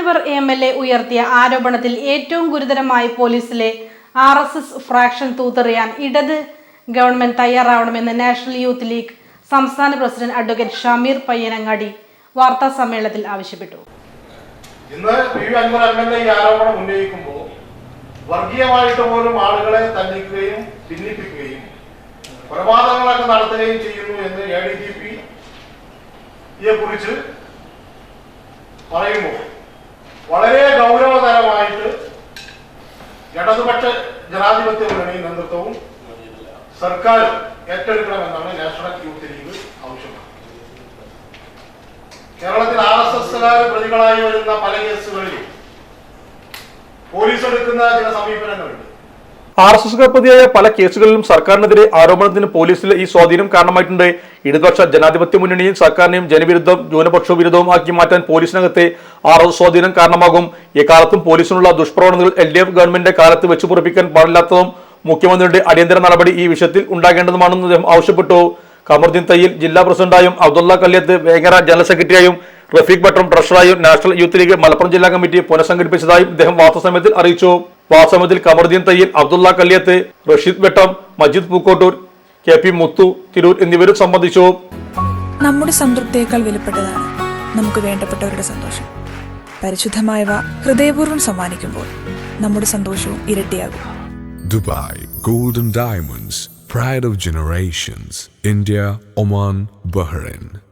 Anwar M L A ഉയർത്തിയ ആരോപണത്തിൽ ഏറ്റവും ഗുരുതരമായി പോലീസിലെ ആർ എസ് എസ് ഫ്രാക്ഷൻ തൂത്തെറിയാൻ ഇടത് ഗവൺമെന്റ് തയ്യാറാവണമെന്ന് നാഷണൽ യൂത്ത് ലീഗ് സംസ്ഥാന പ്രസിഡന്റ് അഡ്വക്കേറ്റ് ഷമീർ പയ്യനങ്ങാടി വാർത്താ സമ്മേളനത്തിൽ ആവശ്യപ്പെട്ടു. ഇന്ന് P V Anvar M L A ഈ ആരോപണം ഉന്നയിക്കുമ്പോൾ വർഗീയമായിട്ട് പോലും ആളുകളെ തല്ലിക്കുകയും ഭിന്നിപ്പിക്കുകയും കൊലപാതകങ്ങളൊക്കെ നടത്തുകയും ചെയ്യുന്നു എന്ന് എ ഡി ജി പിയെ കുറിച്ച് പറയുമ്പോൾ വളരെ ഗൗരവതരമായിട്ട് ഇടതുപക്ഷ ജനാധിപത്യ മുന്നണി നേതൃത്വവും സർക്കാരും ഏറ്റെടുക്കണമെന്നാണ് നാഷണൽ യൂത്ത് ലീഗ് ആവശ്യപ്പെടുന്നത് കേരളത്തിൽ ആർ എസ് എസ്സുകാർ പ്രതികളായി വരുന്ന പല കേസുകളിൽ പോലീസ് എടുക്കുന്ന ചില സമീപനങ്ങളുണ്ട്. ആർ എസ് എസ് പ്രതിയായ പല കേസുകളിലും സർക്കാരിനെതിരെ ആരോപണത്തിന് പോലീസിലെ ഈ സ്വാധീനം കാരണമായിട്ടുണ്ട്. ഇടതുപക്ഷ ജനാധിപത്യ മുന്നണിയും സർക്കാരിനെയും ജനവിരുദ്ധം ന്യൂനപക്ഷ വിരുദ്ധവും ആക്കി മാറ്റാൻ പോലീസിനകത്തെ ആർ എസ് സ്വാധീനം കാരണമാകും. എക്കാലത്തും പോലീസിനുള്ള ദുഷ്പ്രവണതകൾ എൽ ഡി എഫ് ഗവൺമെന്റിന്റെ കാലത്ത് വെച്ചു പൊറിപ്പിക്കാൻ പാടില്ലാത്തതും മുഖ്യമന്ത്രിയുടെ അടിയന്തര നടപടി ഈ വിഷയത്തിൽ ഉണ്ടാകേണ്ടതുമാണെന്ന് അദ്ദേഹം ആവശ്യപ്പെട്ടു. കമറുദ്ദീൻ തയ്യിൽ ജില്ലാ പ്രസിഡന്റായും അബ്ദുള്ള കല്യത്ത് വേങ്ങര ജനറൽ സെക്രട്ടറിയായും റഫീഖ് ഭട്ടം ട്രഷറായും നാഷണൽ യൂത്ത് ലീഗ് മലപ്പുറം ജില്ലാ കമ്മിറ്റി പുനഃസംഘടിപ്പിച്ചതായും ഇദ്ദേഹം വാർത്താസമയത്തിൽ അറിയിച്ചു. വാർത്താസമയത്തിൽ കമറുദ്ദീൻ തയ്യൽ അബ്ദുള്ള കല്യത്ത് റഷീദ് വെട്ടം മജീദ് പൂക്കോട്ടൂർ കെ പി മുത്തു തിരൂർ എന്നിവരും സംബന്ധിച്ചു. നമ്മുടെ സംതൃപ്തിയേക്കാൾ വിലപ്പെട്ടതാണ് നമുക്ക് വേണ്ടപ്പെട്ടവരുടെ സന്തോഷം. പരിശുദ്ധമായവ ഹൃദയപൂർവം സമ്മാനിക്കുമ്പോൾ നമ്മുടെ സന്തോഷവും ഇരട്ടിയാകും. Dubai golden diamonds pride of generations India Oman Bahrain.